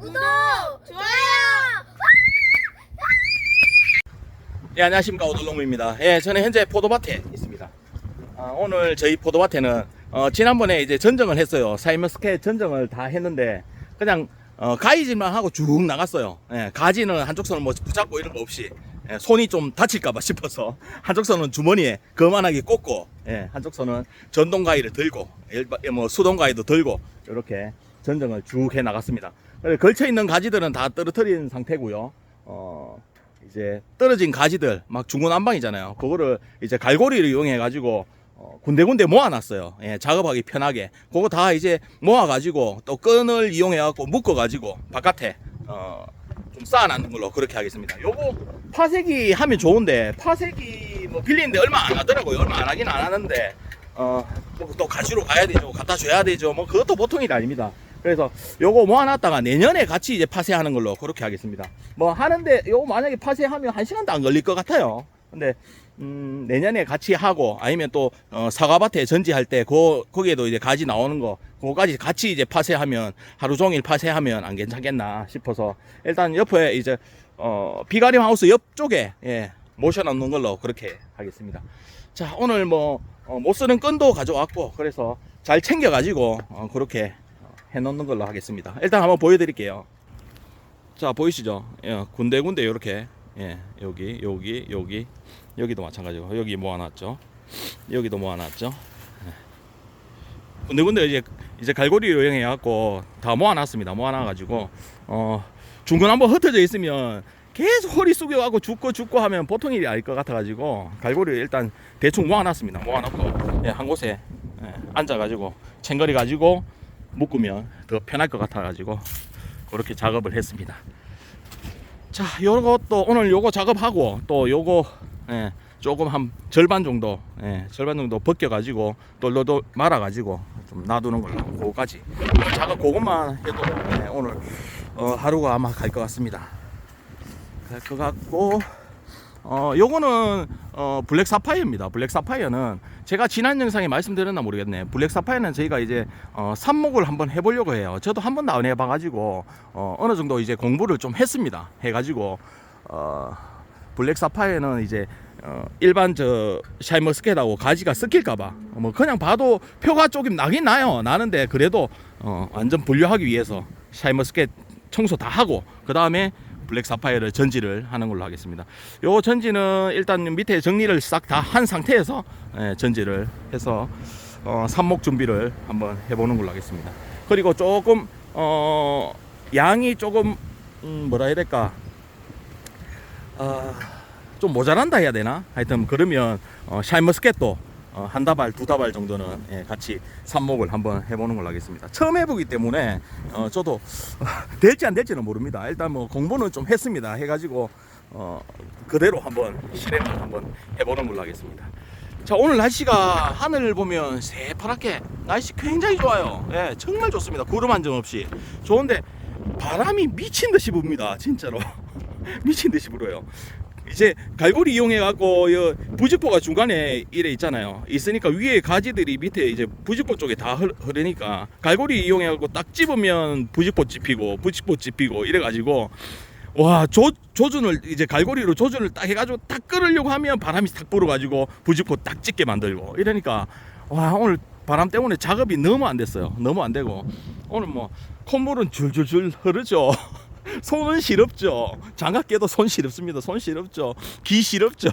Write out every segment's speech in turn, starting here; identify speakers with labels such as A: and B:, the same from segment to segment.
A: 구독, 좋아요.
B: 예, 안녕하십니까 오돌롱무입니다. 예, 저는 현재 포도밭에 있습니다. 아, 오늘 저희 포도밭에는 어, 지난번에 이제 전정을 했어요. 사이먼스케 전정을 다 했는데 그냥 어, 가위질만 하고 쭉 나갔어요. 예, 가지는 한쪽 손을 뭐 붙잡고 이런 거 없이 예, 손이 좀 다칠까봐 싶어서 한쪽 손은 주머니에 거만하게 꽂고 예, 한쪽 손은 전동 가위를 들고 뭐 수동 가위도 들고 이렇게 전정을 쭉 해 나갔습니다. 걸쳐 있는 가지들은 다 떨어뜨린 상태고요. 어, 이제 떨어진 가지들 막 중구난방이잖아요. 그거를 이제 갈고리를 이용해 가지고 어, 군데군데 모아놨어요. 예, 작업하기 편하게. 그거 다 이제 모아가지고 또 끈을 이용해 갖고 묶어가지고 바깥에 어, 좀 쌓아놨는 걸로 그렇게 하겠습니다. 요거 파색이 하면 좋은데 파색이 뭐 빌리는데 얼마 안 하더라고요. 얼마 안 하긴 안 하는데 어또 가지러 가야 되죠. 갖다 줘야 되죠. 뭐 그것도 보통 일이 아닙니다. 그래서 요거 모아놨다가 내년에 같이 이제 파쇄하는 걸로 그렇게 하겠습니다. 뭐 하는데 요거 만약에 파쇄하면 한 시간도 안 걸릴 것 같아요. 근데 음, 내년에 같이 하고 아니면 또 어, 사과밭에 전지할 때 그, 거기에도 이제 가지 나오는 거 그거까지 같이 이제 파쇄하면 하루 종일 파쇄하면 안 괜찮겠나 싶어서 일단 옆에 이제 어, 비가림 하우스 옆쪽에 예, 모셔놓는 걸로 그렇게 하겠습니다. 자 오늘 뭐 못 쓰는 끈도 가져왔고 그래서 잘 챙겨가지고 어, 그렇게 해놓는 걸로 하겠습니다. 일단 한번 보여드릴게요. 자 보이시죠? 예, 군데군데 이렇게 예, 여기 여기 여기 여기도 마찬가지고 여기 모아놨죠. 여기도 모아놨죠. 예. 군데군데 이제 이제 갈고리 요령해 갖고 다 모아놨습니다. 모아놔가지고 어 중구난방 흩어져 있으면 계속 허리 숙여갖고 죽고 죽고 하면 보통 일이 아닐 것 같아가지고 갈고리 일단 대충 모아놨습니다. 모아놓고 예, 한 곳에 예, 앉아가지고 챙거리 가지고 묶으면 더 편할 것 같아가지고 그렇게 작업을 했습니다. 자, 요것도 오늘 요거 작업하고 또 요거 예, 조금 한 절반 정도 예, 절반 정도 벗겨가지고 돌돌돌 말아가지고 좀 놔두는 걸로 그거까지 작업 그것만 해도 예, 오늘 어, 하루가 아마 갈 것 같습니다. 갈 것 같고 어, 요거는 어, 블랙 사파이어입니다. 블랙 사파이어는 제가 지난 영상에 말씀드렸나 모르겠네. 블랙 사파이어는 저희가 이제 어, 삽목을 한번 해보려고 해요. 저도 한 번도 안 해봐가지고 어, 어느 정도 이제 공부를 좀 했습니다. 해가지고 어, 블랙 사파이어는 이제 어, 일반 저 샤이머스켓하고 가지가 섞일까봐 뭐 그냥 봐도 표가 조금 나긴 나요. 나는데 그래도 어, 완전 분류하기 위해서 샤이머스켓 청소 다 하고 그 다음에 블랙 사파이어를 전지를 하는 걸로 하겠습니다. 요 전지는 일단 밑에 정리를 싹 다 한 상태에서 예, 전지를 해서 어, 삽목 준비를 한번 해보는 걸로 하겠습니다. 그리고 조금 어, 양이 조금 음, 뭐라 해야 될까 아, 좀 모자란다 해야 되나? 하여튼 그러면 어, 샤인머스켓도 어, 한 다발 두 다발 정도는 예, 같이 삽목을 한번 해보는 걸로 하겠습니다. 처음 해보기 때문에 어, 저도 어, 될지 안 될지는 모릅니다. 일단 뭐 공부는 좀 했습니다. 해가지고 어, 그대로 한번 실행을 한번 해보는 걸로 하겠습니다. 자 오늘 날씨가 하늘을 보면 새파랗게 날씨 굉장히 좋아요. 예, 정말 좋습니다. 구름 한 점 없이 좋은데 바람이 미친 듯이 붑니다. 진짜로 미친 듯이 불어요. 이제 갈고리 이용해 갖고 부직포가 중간에 이래 있잖아요. 있으니까 위에 가지들이 밑에 이제 부직포 쪽에 다 흐- 흐르니까 갈고리 이용해 갖고 딱 집으면 부직포 찝히고 부직포 찝히고 이래 가지고 와 조, 조준을 이제 갈고리로 조준을 딱 해가지고 딱 끌으려고 하면 바람이 탁 불어가지고 부직포 딱 찢게 만들고 이러니까 와 오늘 바람 때문에 작업이 너무 안 됐어요 너무 안 되고 오늘 뭐 콧물은 줄줄줄 흐르죠 손은 시렵죠. 장갑 깨도 손 시렵습니다. 손 시렵죠. 귀 시렵죠.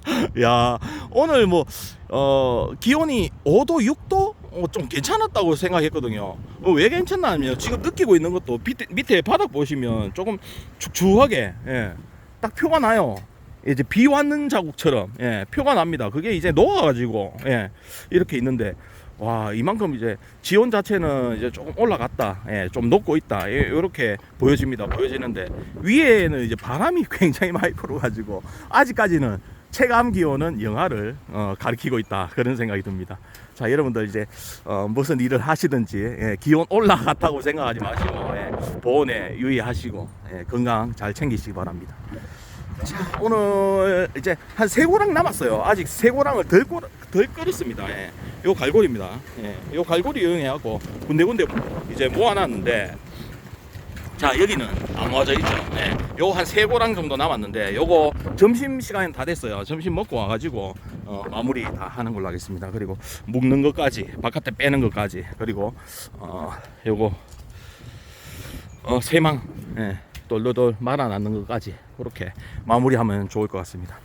B: 야 오늘 뭐 어 기온이 5도 6도? 어, 좀 괜찮았다고 생각했거든요. 어, 왜 괜찮나 하면 지금 느끼고 있는 것도 밑에, 밑에 바닥 보시면 조금 축축하게 예, 딱 표가 나요. 이제 비 왔는 자국처럼 예, 표가 납니다. 그게 이제 녹아가지고 예, 이렇게 있는데 와 이만큼 이제 지온 자체는 이제 조금 올라갔다 예, 좀 녹고 있다 이렇게 보여집니다 보여지는데 위에는 이제 바람이 굉장히 많이 불어가지고 아직까지는 체감 기온은 영하를 어, 가리키고 있다 그런 생각이 듭니다. 자 여러분들 이제 어, 무슨 일을 하시든지 예, 기온 올라갔다고 생각하지 마시고 예, 보온에 유의하시고 예, 건강 잘 챙기시기 바랍니다. 자 오늘 이제 한 세 고랑 남았어요. 아직 세 고랑을 덜, 꼬- 덜 끓였습니다. 예, 요 갈고리입니다. 예, 요 갈고리 이용해갖고 군데군데 이제 모아놨는데 자 여기는 안 모아져 있죠. 예. 요한 세 고랑 정도 남았는데 요거 점심 시간이 다 됐어요. 점심 먹고 와가지고 어, 마무리 다 하는 걸로 하겠습니다. 그리고 묶는 것까지 바깥에 빼는 것까지 그리고 어, 요거 어, 세망 예, 돌돌돌 말아놨는 것까지 그렇게 마무리하면 좋을 것 같습니다.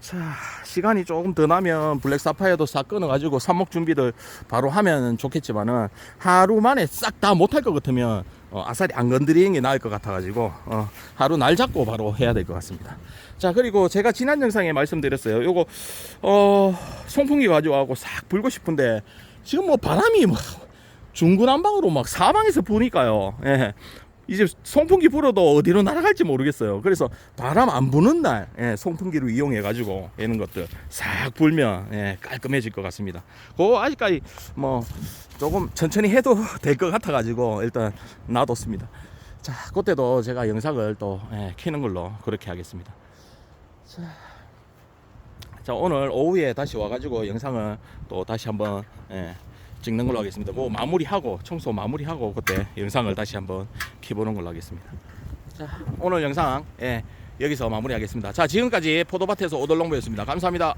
B: 자 시간이 조금 더 나면 블랙 사파이어도 싹 끊어가지고 삽목 준비들 바로 하면 좋겠지만은 하루 만에 싹 다 못할 것 같으면 어, 아싸리 안 건드리는 게 나을 것 같아가지고 어, 하루 날 잡고 바로 해야 될 것 같습니다. 자 그리고 제가 지난 영상에 말씀드렸어요. 요거 어, 송풍기 가져와고 싹 불고 싶은데 지금 뭐 바람이 뭐 중구난방으로 막 사방에서 부니까요. 예. 이제 송풍기 불어도 어디로 날아갈지 모르겠어요. 그래서 바람 안 부는 날 예, 송풍기를 이용해 가지고 이런 것들 싹 불면 예, 깔끔해질 것 같습니다. 그거 아직까지 뭐 조금 천천히 해도 될 것 같아 가지고 일단 놔뒀습니다. 자, 그때도 제가 영상을 또 예, 키는 걸로 그렇게 하겠습니다. 자, 자 오늘 오후에 다시 와가지고 영상을 또 다시 한번 예, 찍는 걸로 하겠습니다. 그 마무리하고 청소 마무리하고 그때 영상을 다시 한번 키보는 걸로 하겠습니다. 자 오늘 영상 예, 여기서 마무리하겠습니다. 자 지금까지 포도밭에서 오돌롱보였습니다. 감사합니다.